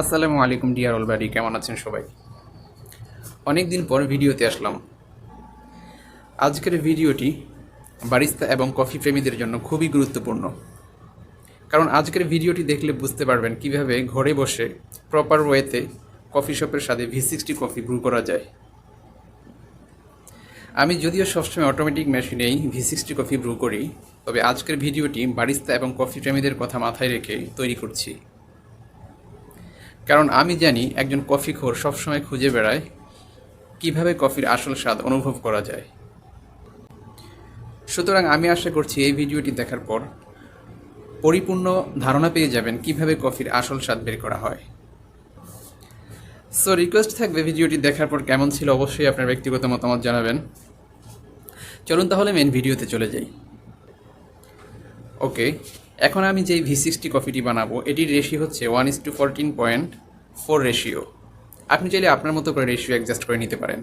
আসসালামু আলাইকুম, ডিয়ার অলবাড়ি কেমন আছেন সবাই? অনেক দিন পর ভিডিওতে আসলাম। আজকের ভিডিওটি বারিস্তা এবং কফি প্রেমীদের জন্য খুবই গুরুত্বপূর্ণ। কারণ আজকের ভিডিওটি দেখলে বুঝতে পারবেন কীভাবে ঘরে বসে প্রপার ওয়েতে কফি শপের সাথে ভি সিক্সটি কফি ব্রু করা যায়। আমি যদিও সবসময় অটোমেটিক মেশিনেই ভি সিক্সটি কফি ব্রু করি, তবে আজকের ভিডিওটি বারিস্তা এবং কফি প্রেমীদের কথা মাথায় রেখে তৈরি করছি। কারণ আমি জানি একজন কফি খোর সবসময় খুঁজে বেড়ায় কীভাবে কফির আসল স্বাদ অনুভব করা যায়। সুতরাং আমি আশা করছি এই ভিডিওটি দেখার পর পরিপূর্ণ ধারণা পেয়ে যাবেন কীভাবে কফির আসল স্বাদ বের করা হয়। সো রিকোয়েস্ট থাকবে ভিডিওটি দেখার পর কেমন ছিল অবশ্যই আপনার ব্যক্তিগত মতামত জানাবেন। চলুন তাহলে মেন ভিডিওতে চলে যাই। ওকে এখন আমি যেই ভি সিক্সটি কফিটি বানাবো, এটির রেশিও হচ্ছে one is to fourteen point four ratio আপনি চাইলে আপনার মতো করে রেশিও অ্যাডজাস্ট করে নিতে পারেন।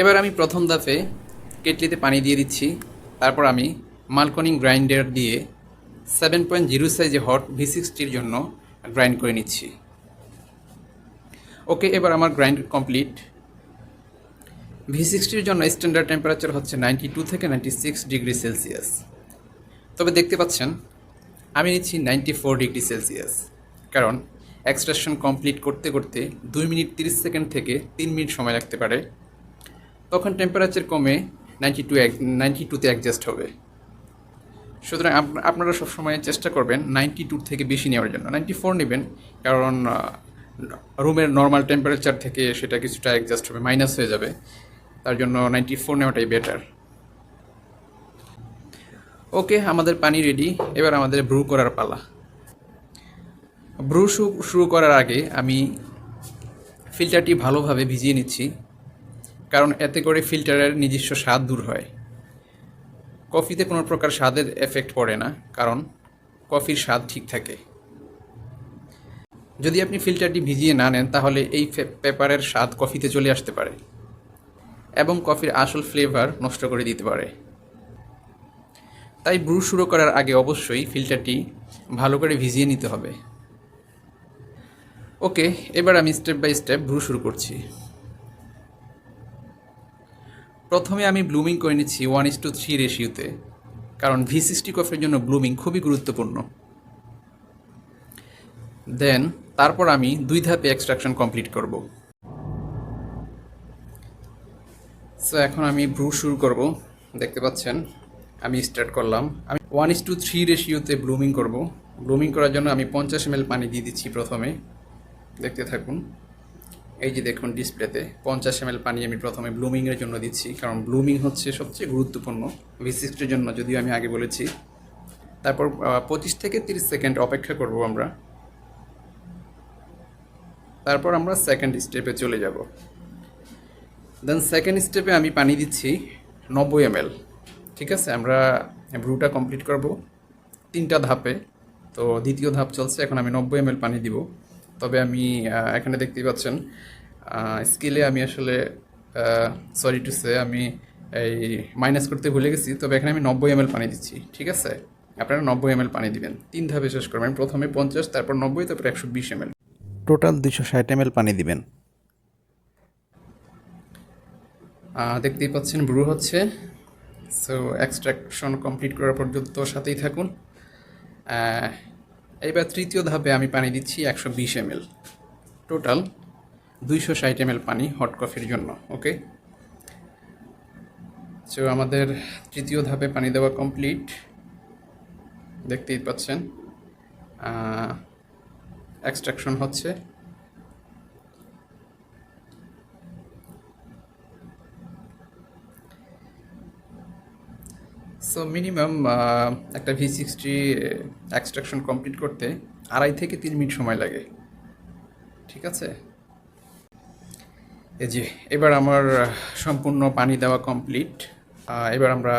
এবার আমি প্রথম দাফে কেটলিতে পানি দিয়ে দিচ্ছি। তারপর আমি মালকনিং গ্রাইন্ডার দিয়ে সেভেন পয়েন্ট জিরো সাইজে হট ভি সিক্সটির জন্য গ্রাইন্ড করে নিচ্ছি। ওকে এবার আমার গ্রাইন্ড কমপ্লিট ভি সিক্সটির জন্য স্ট্যান্ডার্ড টেম্পারেচার হচ্ছে নাইনটি টু থেকে নাইনটি সিক্স ডিগ্রি সেলসিয়াস তবে দেখতে পাচ্ছেন, আমি নিচ্ছি নাইনটি ফোর ডিগ্রি সেলসিয়াস। কারণ এক্সট্রাকশন কমপ্লিট করতে করতে দুই মিনিট তিরিশ সেকেন্ড থেকে তিন মিনিট সময় লাগতে পারে। তখন টেম্পারেচার কমে নাইনটি টু নাইনটি টুতে অ্যাডজাস্ট হবে। সুতরাং আপ- আপনারা সবসময় চেষ্টা করবেন নাইনটি টু থেকে বেশি নেওয়ার জন্য। নাইনটি ফোর নেবেন, কারণ রুমের নর্মাল টেম্পারেচার থেকে সেটা কিছুটা অ্যাডজাস্ট হবে মাইনাস হয়ে যাবে। তার জন্য নাইনটি ফোর নেওয়াটাই বেটার ওকে, আমাদের পানি রেডি এবার আমাদের ব্রু করার পালা। ব্রু শুরু করার আগে আমি ফিল্টারটি ভালোভাবে ভিজিয়ে নিচ্ছি, কারণ এতে করে ফিল্টারের নিজস্ব স্বাদ দূর হয়। কফিতে কোনো প্রকার স্বাদের এফেক্ট পড়ে না, কারণ কফির স্বাদ ঠিক থাকে। যদি আপনি ফিল্টারটি ভিজিয়ে না নেন, তাহলে এই পেপারের স্বাদ কফিতে চলে আসতে পারে এবং কফির আসল ফ্লেভার নষ্ট করে দিতে পারে। তাই ব্রু শুরু করার আগে অবশ্যই ফিল্টারটি ভালো করে ভিজিয়ে নিতে হবে। ওকে, এবার আমি স্টেপ বাই স্টেপ ব্রু শুরু করছি। প্রথমে আমি ব্লুমিং করে নিচ্ছি ওয়ান ইস টু থ্রি রেশিওতে কারণ ভি সিক্সটি কফের জন্য ব্লুমিং খুবই গুরুত্বপূর্ণ। দেন তারপর আমি দুই ধাপে এক্সট্রাকশন কমপ্লিট করব। সো এখন আমি ব্রু শুরু করব, দেখতে পাচ্ছেন? আমি স্টার্ট করলাম। আমি ওয়ান ইস টু থ্রি রেশিওতে ব্লুমিং করব। ব্লুমিং করার জন্য আমি পঞ্চাশ এম পানি দিয়ে দিচ্ছি প্রথমে। দেখতে থাকুন। এই যে দেখুন ডিসপ্লেতে পঞ্চাশ এম পানি আমি প্রথমে ব্লুমিংয়ের জন্য দিচ্ছি। কারণ ব্লুমিং হচ্ছে সবচেয়ে গুরুত্বপূর্ণ। ভিসিক্সটির জন্য যদিও আমি আগে বলেছি। তারপর পঁচিশ থেকে তিরিশ সেকেন্ড অপেক্ষা করব আমরা। তারপর আমরা সেকেন্ড স্টেপে চলে যাব। দেন সেকেন্ড স্টেপে আমি পানি দিচ্ছি নব্বই এম ঠিক আছে আমরা ব্রুটা কমপ্লিট করব। তিনটা ধাপে তো দ্বিতীয় ধাপ চলছে এখন আমি নব্বই এম পানি দিব। তবে আমি এখানে দেখতেই পাচ্ছেন স্কিলে আমি আসলে সরি টু সে আমি এই মাইনাস করতে ভুলে গেছি তবে এখানে আমি নব্বই এম পানি দিচ্ছি ঠিক আছে? আপনারা নব্বই এম পানি দিবেন। তিন ধাপে শেষ করবেন প্রথমে পঞ্চাশ তারপর নব্বই তারপর একশো বিশ এম টোটাল দুশো ষাট এম পানি দিবেন। দেখতেই পাচ্ছেন ব্রু হচ্ছে সো এক্সট্রাকশন কমপ্লিট করার পর্যন্ত সাথেই থাকুন। আহ, এইবার তৃতীয় ধাপে আমি পানি দিচ্ছি একশো বিশ এম টোটাল দুইশো ষাট এম পানি হট কফির জন্য ওকে সো আমাদের তৃতীয় ধাপে পানি দেওয়া কমপ্লিট দেখতেই পাচ্ছেন। এক্সট্রাকশন হচ্ছে। সো মিনিমাম একটা ভি সিক্সটি এক্সট্রাকশন কমপ্লিট করতে আড়াই থেকে তিন মিনিট সময় লাগে। ঠিক আছে? এই যে, এবার আমার সম্পূর্ণ পানি দেওয়া কমপ্লিট এবার আমরা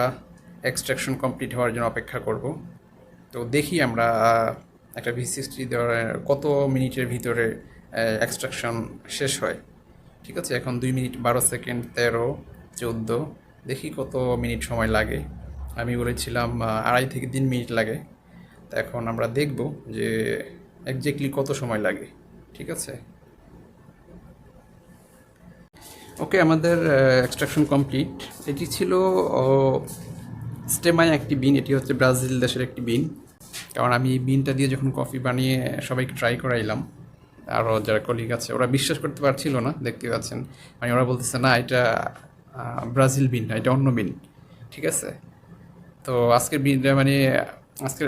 এক্সট্রাকশন কমপ্লিট হওয়ার জন্য অপেক্ষা করব। তো দেখি আমরা একটা ভি সিক্সটি কত মিনিটের ভিতরে এক্সট্রাকশন শেষ হয়। ঠিক আছে? এখন দুই মিনিট বারো সেকেন্ড তেরো, চোদ্দ, দেখি কত মিনিট সময় লাগে। আমি বলেছিলাম আড়াই থেকে তিন মিনিট লাগে। তো এখন আমরা দেখব যে একজ্যাক্টলি কত সময় লাগে, ঠিক আছে? ওকে আমাদের এক্সট্রাকশন কমপ্লিট এটি ছিল স্টেমাই একটি বিন, এটি হচ্ছে ব্রাজিল দেশের একটি বিন। কারণ আমি এই বিনটা দিয়ে যখন কফি বানিয়ে সবাইকে ট্রাই করাইলাম আরও যারা কলিগ আছে, ওরা বিশ্বাস করতে পারছিল না, দেখতে পাচ্ছেন। মানে ওরা বলতেছে, না, এটা ব্রাজিল বিন না, এটা অন্য বিন। ঠিক আছে? তো আজকের মানে আজকের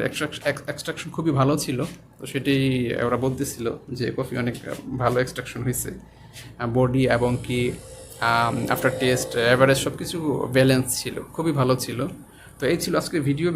এক্সট্রাকশন খুবই ভালো ছিল। তো সেটাই ওরা বলতেছিল যে, কফি অনেক ভালো এক্সট্রাকশন হয়েছে। বডি এবং কি আফটার টেস্ট অ্যাভারেজ সব কিছু ব্যালেন্স ছিল, খুবই ভালো ছিল। তো এই ছিল আজকের ভিডিও